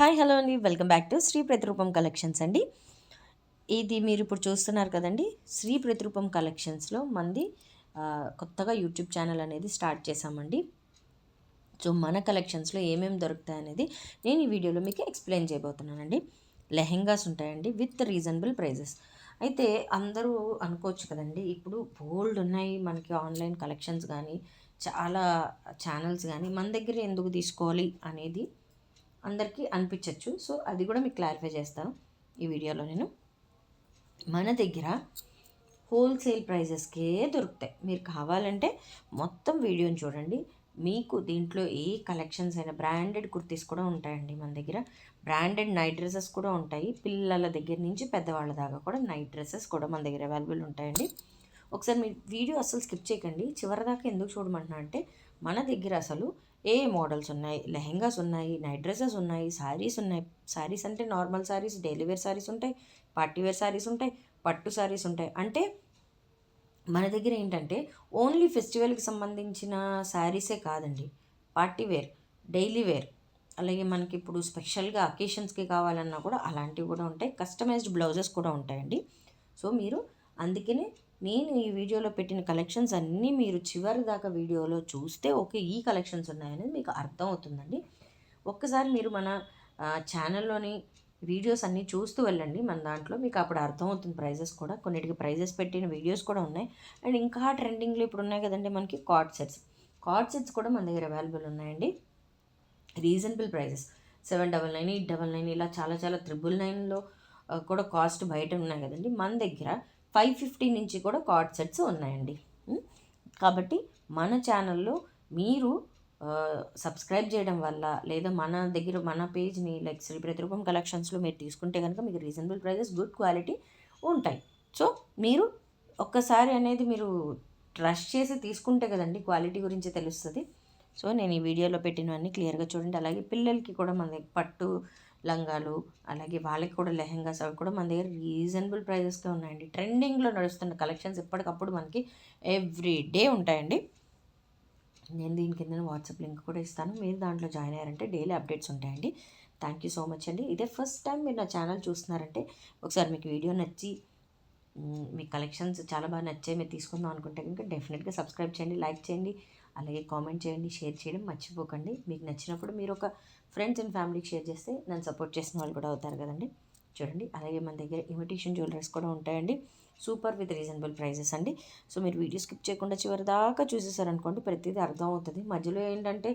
Hi hello అండి. Welcome back to Shri Pratirupam collections అండి. ఇది మీరు ఇప్పుడు చూస్తున్నారు కదండి శ్రీ ప్రతిరూపం కలెక్షన్స్లో మంది కొత్తగా యూట్యూబ్ ఛానల్ అనేది స్టార్ట్ చేశామండి. సో మన కలెక్షన్స్లో ఏమేమి దొరుకుతాయి అనేది నేను ఈ వీడియోలో మీకు ఎక్స్ప్లెయిన్ చేయబోతున్నానండి. లెహెంగాస్ ఉంటాయండి విత్ రీజనబుల్ ప్రైజెస్. అయితే అందరూ అనుకోవచ్చు కదండి ఇప్పుడు బోల్డ్ ఉన్నాయి మనకి ఆన్లైన్ కలెక్షన్స్ కానీ చాలా ఛానల్స్ కానీ మన దగ్గర ఎందుకు తీసుకోవాలి అనేది అందరికీ అనిపించవచ్చు సో అది కూడా మీకు క్లారిఫై చేస్తాను ఈ వీడియోలో నేను. మన దగ్గర హోల్సేల్ ప్రైజెస్కే దొరుకుతాయి. మీరు కావాలంటే మొత్తం వీడియోని చూడండి. మీకు దీంట్లో ఏ కలెక్షన్స్ అయినా బ్రాండెడ్ కుర్తీస్ కూడా ఉంటాయండి మన దగ్గర. బ్రాండెడ్ నైట్ డ్రెస్సెస్ కూడా ఉంటాయి. పిల్లల దగ్గర నుంచి పెద్దవాళ్ళ దాకా కూడా నైట్ డ్రెస్సెస్ కూడా మన దగ్గర అవైలబుల్ ఉంటాయండి. ఒకసారి మీ వీడియో అసలు స్కిప్ చేయకండి. చివరి దాకా ఎందుకు చూడమంటున్నా అంటే మన దగ్గర అసలు ఏ మోడల్స్ ఉన్నాయి? లెహెంగాస్ ఉన్నాయి నైట్ డ్రెస్సెస్ ఉన్నాయి శారీస్ ఉన్నాయి. శారీస్ అంటే normal saris daily wear saris ఉంటాయి పార్టీ వేర్ శారీస్ ఉంటాయి పట్టు శారీస్ ఉంటాయి. అంటే మన దగ్గర ఏంటంటే ఓన్లీ ఫెస్టివల్కి సంబంధించిన శారీసే కాదండి. పార్టీ వేర్ డైలీ వేర్ అలాగే మనకి ఇప్పుడు స్పెషల్గా అకేషన్స్కి కావాలన్నా కూడా అలాంటివి కూడా ఉంటాయి. కస్టమైజ్డ్ బ్లౌజెస్ కూడా ఉంటాయండి. సో మీరు అందుకనే నేను ఈ వీడియోలో పెట్టిన కలెక్షన్స్ అన్నీ మీరు చివరి దాకా వీడియోలో చూస్తే ఓకే ఈ కలెక్షన్స్ ఉన్నాయనేది మీకు అర్థం అవుతుందండి. ఒక్కసారి మీరు మన ఛానల్లోని వీడియోస్ అన్నీ చూస్తూ వెళ్ళండి. మన దాంట్లో మీకు అప్పుడు అర్థమవుతుంది ప్రైజెస్ కూడా. కొన్నిటికి ప్రైజెస్ పెట్టిన వీడియోస్ కూడా ఉన్నాయి. అండ్ ఇంకా ట్రెండింగ్లో ఇప్పుడు ఉన్నాయి కదండి మనకి కార్డ్ సెట్స్. కార్డ్ సెట్స్ కూడా మన దగ్గర అవైలబుల్ ఉన్నాయండి. Reasonable prices. Seven double nine eight double nine ఇలా చాలా చాలా త్రిబుల్ నైన్లో కూడా కాస్ట్ బయట ఉన్నాయి కదండి. మన దగ్గర ఫైవ్ ఫిఫ్టీ నుంచి కూడా కార్డ్ సెట్స్ ఉన్నాయండి. కాబట్టి మన ఛానల్లో మీరు సబ్స్క్రైబ్ చేయడం వల్ల లేదా మన దగ్గర మన పేజ్ని లైక్ శ్రీ ప్రతిరూపం కలెక్షన్స్లో మీరు తీసుకుంటే కనుక మీకు రీజనబుల్ ప్రైజెస్ గుడ్ క్వాలిటీ ఉంటాయి. సో మీరు ఒక్కసారి అనేది మీరు ట్రస్ట్ చేసి తీసుకుంటే కదండి క్వాలిటీ గురించి తెలుస్తుంది. సో నేను ఈ వీడియోలో పెట్టినవన్నీ క్లియర్గా చూడండి. అలాగే పిల్లలకి కూడా మన దగ్గర పట్టు లంగాలు అలాగే వాళ్ళకి కూడా లెహెంగాస్ అవి కూడా మన దగ్గర రీజనబుల్ ప్రైజెస్కే ఉన్నాయండి. ట్రెండింగ్లో నడుస్తున్న కలెక్షన్స్ ఎప్పటికప్పుడు మనకి ఎవ్రీ డే ఉంటాయండి. నేను దీని కింద వాట్సాప్ లింక్ కూడా ఇస్తాను. మీరు దాంట్లో జాయిన్ అయ్యారంటే డైలీ అప్డేట్స్ ఉంటాయండి. థ్యాంక్ యూ సో మచ్ అండి. ఇదే ఫస్ట్ టైం మీరు నా ఛానల్ చూస్తున్నారంటే ఒకసారి మీకు వీడియో నచ్చి మీ కలెక్షన్స్ చాలా బాగా నచ్చాయి మీరు తీసుకుందాం అనుకుంటే కనుక డెఫినెట్గా సబ్స్క్రైబ్ చేయండి లైక్ చేయండి. అలాగే కామెంట్ చేయండి షేర్ చేయడం మర్చిపోకండి. మీకు నచ్చినప్పుడు మీరు ఒక ఫ్రెండ్స్ అండ్ ఫ్యామిలీకి షేర్ చేస్తే నన్ను సపోర్ట్ చేసిన వాళ్ళు కూడా అవుతారు కదండి. చూడండి అలాగే మన దగ్గర ఇమిటేషన్ జ్యువెలరీస్ కూడా ఉంటాయండి. సూపర్ విత్ రీజనబుల్ ప్రైజెస్ అండి. సో మీరు వీడియో స్కిప్ చేయకుండా చివరి దాకా చూసేసారనుకోండి ప్రతిదీ అర్థం అవుతుంది. మధ్యలో ఏంటంటే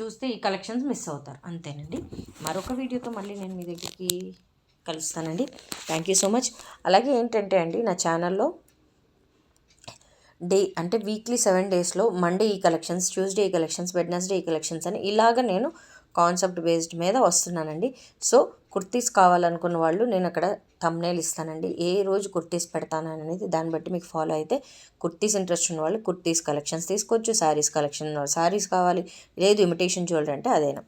చూస్తే ఈ కలెక్షన్స్ మిస్ అవుతారు. అంతేనండి. మరొక వీడియోతో మళ్ళీ నేను మీ దగ్గరికి కలుస్తానండి. థ్యాంక్ యూ సో మచ్ అలాగే ఏంటంటే అండి నా ఛానల్లో డే అంటే వీక్లీ సెవెన్ డేస్లో మండే ఈ కలెక్షన్స్ ట్యూస్డే ఈ కలెక్షన్స్ వెడ్నెస్డే ఈ కలెక్షన్స్ అని ఇలాగ నేను కాన్సెప్ట్ బేస్డ్ మీద వస్తున్నానండి. సో కుర్తీస్ కావాలనుకున్న వాళ్ళు నేను అక్కడ తమ్నేల్ ఇస్తానండి. ఏ రోజు కుర్తీస్ పెడతాననేది దాన్ని బట్టి మీకు ఫాలో అయితే కుర్తీస్ ఇంట్రెస్ట్ ఉన్న వాళ్ళు కుర్తీస్ కలెక్షన్స్ తీసుకోవచ్చు శారీస్ కలెక్షన్ శారీస్ కావాలి లేదు ఇమిటేషన్ జ్యువెలరీ అంటే అదేనా.